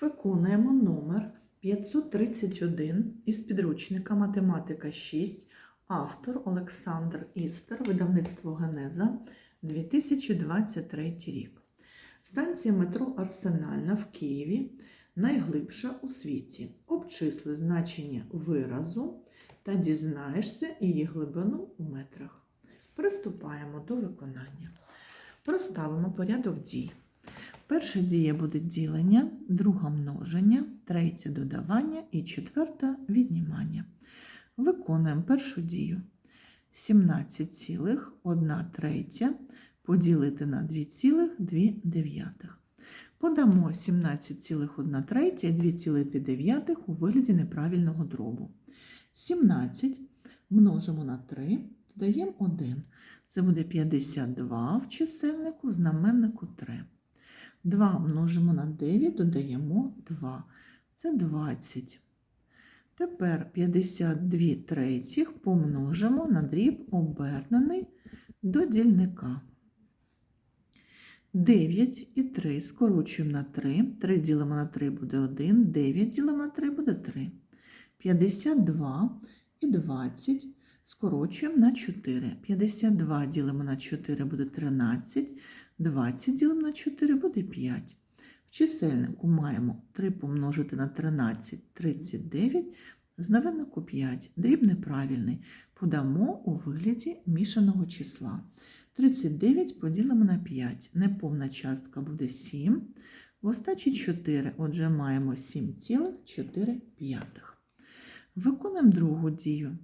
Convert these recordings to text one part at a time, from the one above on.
Виконуємо номер 531 із підручника Математика 6, автор Олександр Істер, видавництво Генеза 2023 рік. Станція метро Арсенальна в Києві найглибша у світі. Обчисли значення виразу та дізнаєшся її глибину у метрах. Приступаємо до виконання. Проставимо порядок дій. Перша дія буде ділення, друга множення, третя додавання і четверта віднімання. Виконуємо першу дію. 17,1 третя поділити на 2,2. Подамо 17,1 третя і 2,2 у вигляді неправильного дробу. 17 множимо на 3, додаємо 1. Це буде 52 в чисельнику, знаменнику 3. 2 множимо на 9, додаємо 2. Це 20. Тепер 52 третіх помножимо на дріб обернений до дільника. 9 і 3 скорочуємо на 3. 3 ділимо на 3 буде 1, 9 ділимо на 3 буде 3. 52 і 20 скорочуємо на 4. 52 ділимо на 4 буде 13. 20 ділимо на 4 буде 5. В чисельнику маємо 3 помножити на 13 39, в знаменнику 5. Дріб неправильний. Подамо у вигляді мішаного числа. 39 поділимо на 5. Неповна частка буде 7. В остачі 4, отже, маємо 7,4. Виконуємо другу дію.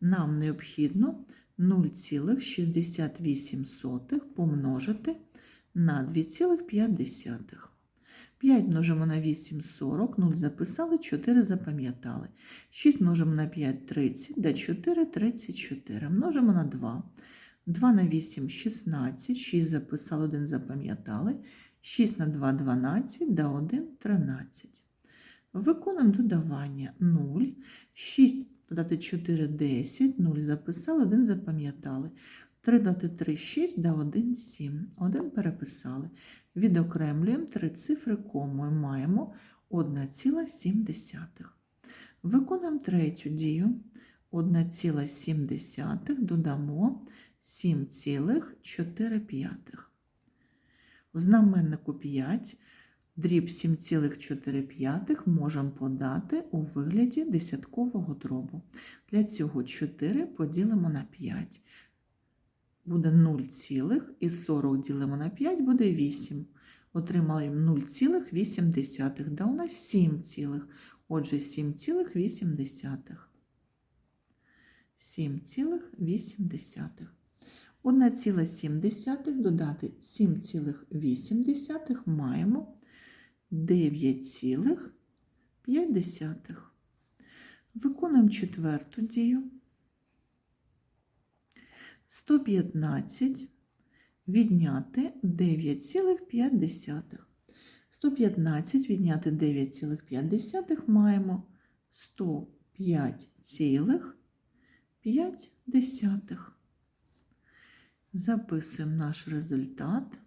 Нам необхідно 0,68 помножити на 2,5. 5 множимо на 8 – 40, 0 записали, 4 запам'ятали. 6 множимо на 5 – 30, да 4 – 34. Множимо на 2. 2 на 8 – 16, 6 записали, 1 запам'ятали. 6 на 2 – 12, да 1 – 13. Виконуємо додавання 0, 6 додати 4 – 10, 0 записали, 1 запам'ятали. 3 додати 3 – 6, да 1 – 7. 1 переписали. Відокремлюємо три цифри комою. Маємо 1,7. Виконуємо третю дію. 1,7 додамо 7,4. У знаменнику 5 дріб 7,4 можемо подати у вигляді десяткового дробу. Для цього 4 поділимо на 5 буде 0, і 40 ділимо на 5 буде 8. Отримаємо 0,8. Да у нас 7, цілих. отже 7,8. 7,8. 1,7 додати 7,8 маємо 9,5. Виконуємо четверту дію. 115 відняти 9,5. 115 відняти 9,5 маємо 105,5. Записуємо наш результат.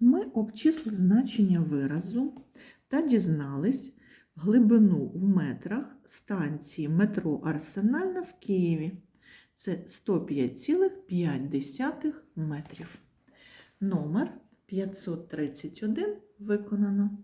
Ми обчислили значення виразу та дізнались глибину в метрах станції метро Арсенальна в Києві. Це 105,5 метрів. Номер 531 виконано.